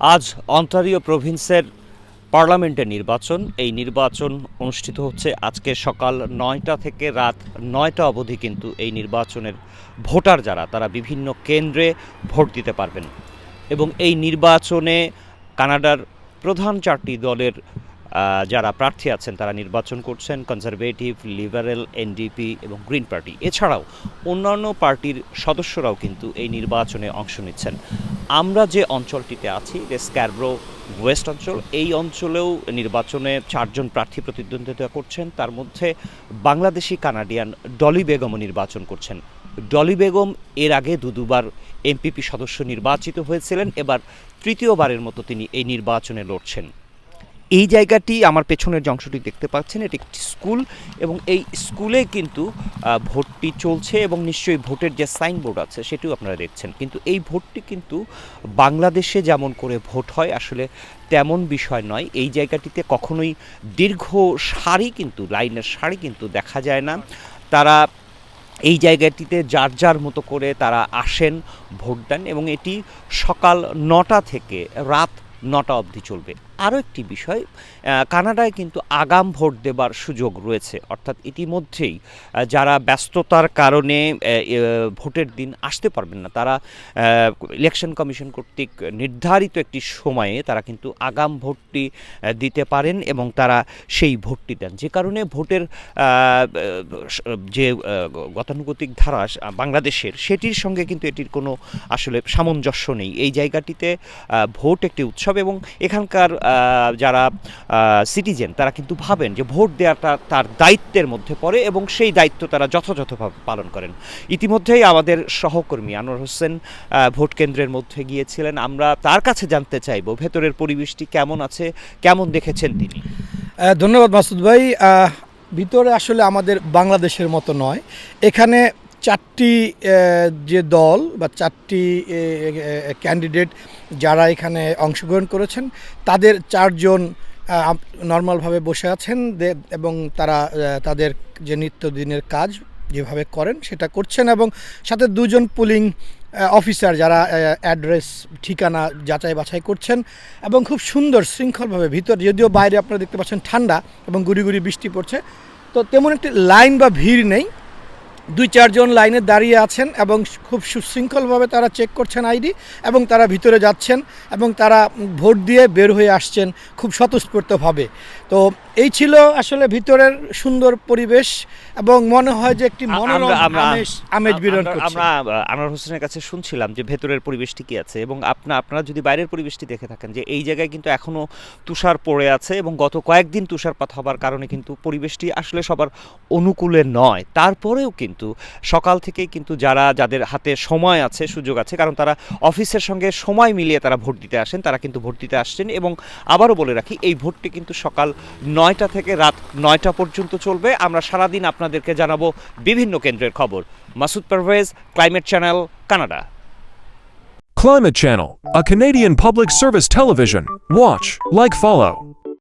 আজ অন্টারিও প্রভিন্সের পার্লামেন্টের নির্বাচন। এই নির্বাচন অনুষ্ঠিত হচ্ছে আজকে সকাল নয়টা থেকে রাত নয়টা অবধি, কিন্তু এই নির্বাচনের ভোটার যারা, তারা বিভিন্ন কেন্দ্রে ভোট দিতে পারবেন। এবং এই নির্বাচনে কানাডার প্রধান চারটি দলের যারা প্রার্থী আছেন, তারা নির্বাচন করছেন। কনজারভেটিভ, লিবারেল, এনডিপি এবং গ্রিন পার্টি। এছাড়াও অন্যান্য পার্টির সদস্যরাও কিন্তু এই নির্বাচনে অংশ নিচ্ছেন। আমরা যে অঞ্চলটিতে আছি, যে স্ক্যারব্রো ওয়েস্ট অঞ্চল, এই অঞ্চলেও নির্বাচনে চারজন প্রার্থী প্রতিদ্বন্দ্বিতা করছেন। তার মধ্যে বাংলাদেশি কানাডিয়ান ডলি বেগমও নির্বাচন করছেন। ডলি বেগম এর আগে দু দুবার এমপিপি সদস্য নির্বাচিত হয়েছিলেন। এবার তৃতীয়বারের মতো তিনি এই নির্বাচনে লড়ছেন। এই জায়গাটি আমার পেছনের অংশটি দেখতে পাচ্ছেন, এটি একটি স্কুল এবং এই স্কুলে কিন্তু ভোটটি চলছে এবং নিশ্চয়ই ভোটের যে সাইনবোর্ড আছে সেটিও আপনারা দেখছেন। কিন্তু এই ভোটটি কিন্তু বাংলাদেশে যেমন করে ভোট হয়, আসলে তেমন বিষয় নয়। এই জায়গাটিতে কখনোই দীর্ঘ সারি কিন্তু, লাইনের সারি কিন্তু দেখা যায় না। তারা এই জায়গাটিতে যার যার মতো করে তারা আসেন, ভোট দেন এবং এটি সকাল নটা থেকে রাত নটা অবধি চলবে। আরও একটি বিষয় কানাডায় কিন্তু আগাম ভোট দেবার সুযোগ রয়েছে। অর্থাৎ ইতিমধ্যেই যারা ব্যস্ততার কারণে ভোটের দিন আসতে পারবেন না, তারা ইলেকশন কমিশন কর্তৃক নির্ধারিত একটি সময়ে তারা কিন্তু আগাম ভোটটি দিতে পারেন এবং তারা সেই ভোটটি দেন। যে কারণে ভোটের যে গতানুগতিক ধারা বাংলাদেশের, সেটির সঙ্গে কিন্তু এটির কোনো আসলে সামঞ্জস্য নেই। এই জায়গাটিতে ভোট একটি উৎসব এবং এখানকার যারা সিটিজেন তারা কিন্তু ভাবেন যে ভোট দেওয়াটা তার দায়িত্বের মধ্যে পড়ে এবং সেই দায়িত্ব তারা যথাযথভাবে পালন করেন। ইতিমধ্যেই আমাদের সহকর্মী আনোয়ার হোসেন ভোট কেন্দ্রের মধ্যে গিয়েছিলেন। আমরা তার কাছে জানতে চাইব, ভেতরের পরিবেশটি কেমন আছে, কেমন দেখেছেন তিনি? ধন্যবাদ মাসুদ ভাই। ভিতরে আসলে আমাদের বাংলাদেশের মতো নয়। এখানে চারটি যে দল বা চারটি ক্যান্ডিডেট যারা এখানে অংশগ্রহণ করেছেন, তাদের চারজন নর্মালভাবে বসে আছেন এবং তারা তাদের যে নিত্যদিনের কাজ যেভাবে করেন সেটা করছেন এবং সাথে দুজন পুলিং অফিসার যারা অ্যাড্রেস ঠিকানা যাচাই বাছাই করছেন এবং খুব সুন্দর শৃঙ্খলভাবে ভিতর, যদিও বাইরে আপনারা দেখতে পাচ্ছেন ঠান্ডা এবং গুড়ি গুড়ি বৃষ্টি পড়ছে, তো তেমন একটি লাইন বা ভিড় নেই। দুই চারজন লাইনে দাঁড়িয়ে আছেন এবং খুব সুশৃঙ্খলভাবে তারা চেক করছেন আইডি এবং তারা ভিতরে যাচ্ছেন এবং তারা ভোট দিয়ে বের হয়ে আসছেন খুব স্বতঃস্ফূর্তভাবে। তো এই ছিল আসলে ভিতরের সুন্দর পরিবেশ এবং মনে হয় যে একটি মনোরম আমেজ বিরণ আমরা- আনোয়ার হোসেনের কাছে শুনছিলাম যে ভেতরের পরিবেশটি কি আছে এবং আপনা আপনারা যদি বাইরের পরিবেশটি দেখে থাকেন যে এই জায়গায় কিন্তু এখনও তুষার পড়ে আছে এবং গত কয়েকদিন তুষারপাত হবার কারণে কিন্তু পরিবেশটি আসলে সবার অনুকূলে নয়। তারপরেও কিন্তু সকাল থেকেই কিন্তু যারা যাদের হাতে সময় আছে সুযোগ আছে কারণ তারা অফিসের সঙ্গে সময় মিলিয়ে তারা ভোট দিতে আসেন তারা কিন্তু ভোট দিতে আসছেন এবং আবারও বলে রাখি এই ভোটটি কিন্তু সকাল নয়টা থেকে রাত নয়টা পর্যন্ত চলবে আমরা সারাদিন আপনাদেরকে জানাব বিভিন্ন কেন্দ্রের খবর Masud Parvez climate channel Canada Climate Channel, a Canadian public service television. Watch, like, follow.